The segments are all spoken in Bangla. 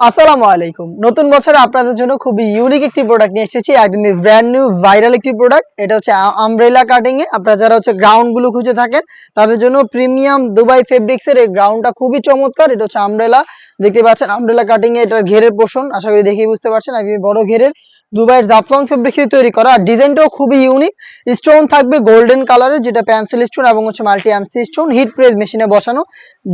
আসসালামু আলাইকুম। নতুন বছরে আপনাদের জন্য খুবই ইউনিক একটি প্রোডাক্ট নিয়ে এসেছি। একদমই ব্র্যান্ড নিউ ভাইরাল একটি প্রোডাক্ট এটা হচ্ছে আমব্রেলা কাটিং এ। আপনারা যারা হচ্ছে গ্রাউন্ডগুলো খুঁজে থাকেন, তাদের জন্য প্রিমিয়াম দুবাই ফেব্রিক্সের এই গ্রাউন্ডটা খুবই চমৎকার। এটা হচ্ছে আমব্রেলা দেখতে পাচ্ছেন আমব্রেলা কাটিং এ এটার ঘেরের পোষণ। আশা করি দেখেই বুঝতে পারছেন, একদমই বড় ঘেরের। দুবাইয়ের জাফলং ফেব্রিক দিয়ে তৈরি করা। আর ডিজাইনটাও খুবই ইউনিক স্টোন থাকবে গোল্ডেন কালারের যেটা পেন্সিল স্টোন এবং হচ্ছে মাল্টি আনসি স্টোন হিট প্রেস মেশিনে বসানো।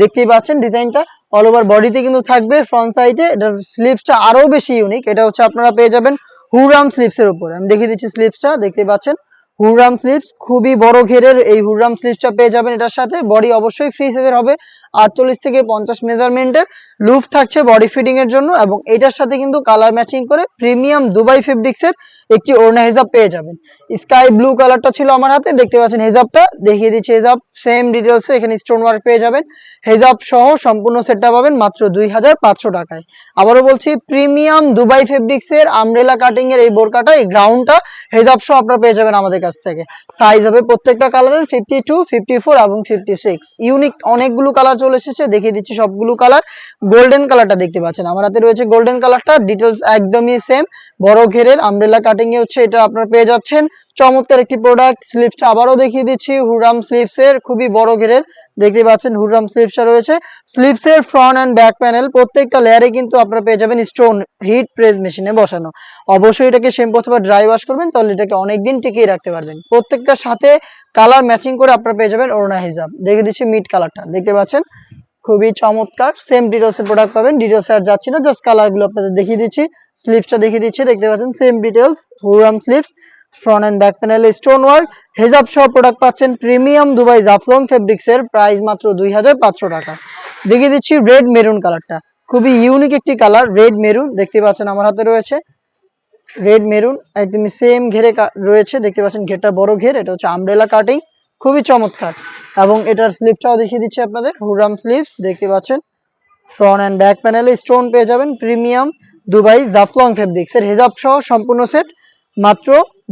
দেখতেই পাচ্ছেন ডিজাইনটা অল ওভার বডিতে কিন্তু থাকবে ফ্রন্ট সাইডে এটার স্লিপসটা আরও বেশি ইউনিক এটা হচ্ছে আপনারা পেয়ে যাবেন হুরাম স্লিপসের উপর। আমি দেখিয়ে দিচ্ছি স্লিপসটা দেখতে পাচ্ছেন। হুররাম স্লিপস খুবই বড় ঘেরের এই হুররাম স্লিপসটা পেয়ে যাবেন এটার সাথে। বডি অবশ্যই ফ্রি সাইজের হবে, আটচল্লিশ থেকে পঞ্চাশ মেজারমেন্টের লুফ থাকছে বডি ফিটিং এর জন্য এবং এটার সাথে কিন্তু কালার ম্যাচিং করে প্রিমিয়াম দুবাই ফেব্রিক্স এর একটি ওড়না হেজাব পেয়ে যাবেন। স্কাই ব্লু কালারটা ছিল আমার হাতে, দেখতে পাচ্ছেন হেজাবটা। দেখিয়ে দিচ্ছি হেজাব সেম ডিটেলসে এখানে স্টোন ওয়ার্ক পেয়ে যাবেন। হেজাব সহ সম্পূর্ণ সেটটা পাবেন মাত্র দুই হাজার পাঁচশো টাকায়। আবারও বলছি প্রিমিয়াম দুবাই ফেব্রিক্স এর আমরেলা কাটিং এর এই বোরকাটা, এই গ্রাউন্ডটা হেজাব সহ আপনারা পেয়ে যাবেন আমাদের কাছ থেকে। সাইজ হবে প্রত্যেকটা কালারের ফিফটি টু ফিফটি ফোর এবং ফিফটি সিক্স ইউনিক অনেকগুলো কালার চলে এসেছে, দেখিয়ে দিচ্ছি সবগুলো কালার গোল্ডেন কালারটা দেখতে পাচ্ছেন। আমার হাতে রয়েছে গোল্ডেন কালারটা ডিটেলস একদমই সেম বড় ঘেরের আমব্রেলা কাটিং এ হচ্ছে, এটা আপনারা পেয়ে যাচ্ছেন। চমৎকার একটি প্রোডাক্ট স্লিপসটা আবারও দেখিয়ে দিচ্ছি। হুরাম স্লিপস এর খুবই বড় ঘেরের, দেখতে পাচ্ছেন হুরাম স্লিপসটা রয়েছে। স্লিপস এর ফ্রন্ট এন্ড ব্যাক প্যানেল প্রত্যেকটা লেয়ারে কিন্তু আপনারা পেয়ে যাবেন স্টোন হিট প্রেস মেশিনে বসানো। অবশ্যই এটাকে শ্যাম্পু অথবা ড্রাই ওয়াশ করবেন, তাহলে এটাকে অনেকদিন টিকিয়ে রাখতে পারবেন। প্রত্যেকটার সাথে কালার ম্যাচিং করে আপনারা পেয়ে যাবেন ওড়না হিজাব। দেখে দিচ্ছি মিড কালারটা দেখতে পাচ্ছেন? খুবই চমৎকার। সেম ডিটেলস এর প্রোডাক্ট পাবেন। ডিটেলস আর যাচ্ছি না জাস্ট কালারগুলো আপনাদের দেখিয়ে দিচ্ছি। স্লিপসটা দেখিয়ে দিচ্ছি। দেখতে পাচ্ছেন? সেম ডিটেলস হুরাম স্লিপস ফ্রন্ট এন্ড ব্যাক প্যানেলে স্টোন ওয়ার্ক হেজাব সহ প্রোডাক্ট পাচ্ছেন প্রিমিয়াম দুবাই জাফলং ফেব্রিক্স এর প্রাইস মাত্র দুই হাজার পাঁচশো টাকা। দেখিয়ে দিচ্ছি রেড মেরুন কালারটা খুবই ইউনিক একটি কালার রেড মেরুন দেখতে পাচ্ছেন আমার হাতে রয়েছে। রেড মেরুন একদমই সেম ঘেরে রয়েছে, দেখতে পাচ্ছেন ঘেরটা বড় ঘের, এটা হচ্ছে আমব্রেলা কাটিং খুবই চমৎকার। এবং এটার স্লিপটাও দেখিয়ে দিচ্ছি আপনাদের হুরাম স্লিপস দেখতে পাচ্ছেন ফ্রন্ট অ্যান্ড ব্যাক প্যানেলে স্টোন পেয়ে যাবেন প্রিমিয়াম দুবাই জাফলং ফেব্রিক্স এর হেজাব সহ সম্পূর্ণ সেট মাত্র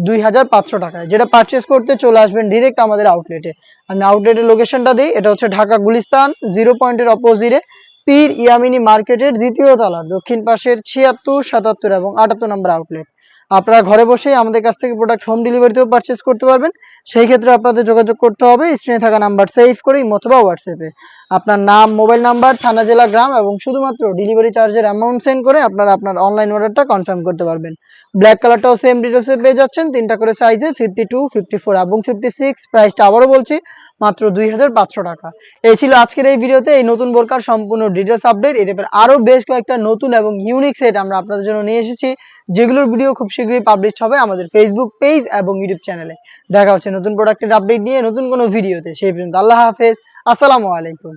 দুই হাজার পাঁচশো টাকায়, যেটা পারচেস করতে চলে আসবেন ডিরেক্ট আমাদের আউটলেটে আমি আউটলেটের লোকেশনটা দিই, এটা হচ্ছে ঢাকা গুলিস্তান জিরো পয়েন্টের অপোজিটে পীর ইয়ামিনী মার্কেটের দ্বিতীয় তলার, দক্ষিণ পাশের ছিয়াত্তর, সাতাত্তর এবং আটাত্তর নম্বর আউটলেট আপনারা ঘরে বসেই আমাদের কাছ থেকে প্রোডাক্ট হোম ডেলিভারিতেও পারচেস করতে পারবেন। সেই ক্ষেত্রে আপনাদের যোগাযোগ করতে হবে স্ক্রিনে থাকা নাম্বার সেভ করে অথবা হোয়াটসঅ্যাপে আপনার নাম মোবাইল নাম্বার থানা, জেলা, গ্রাম এবং শুধুমাত্র ডেলিভারি চার্জের অ্যামাউন্ট সেন্ড করে আপনারা আপনার অনলাইন অর্ডারটা কনফার্ম করতে পারবেন। ব্ল্যাক কালারটাও সেম ডিটেলসে পেয়ে যাচ্ছেন, তিনটা করে সাইজে ফিফটি টু ফিফটি ফোর এবং ফিফটি সিক্স প্রাইসটা আবারও বলছি মাত্র দুই হাজার পাঁচশো টাকা। এই ছিল আজকের এই ভিডিওতে। এই নতুন বোরকার সম্পূর্ণ ডিটেলস আপডেট এর এবার আরও বেশ কয়েকটা নতুন এবং ইউনিক সেট আমরা আপনাদের জন্য নিয়ে এসেছি। যেগুলোর ভিডিও খুব শীঘ্রই পাবলিশ হবে আমাদের ফেসবুক পেজ এবং ইউটিউব চ্যানেলে দেখা হচ্ছে নতুন প্রোডাক্টের আপডেট নিয়ে নতুন কোনো ভিডিওতে সেই পর্যন্ত আল্লাহ হাফেজ। আসসালামু আলাইকুম।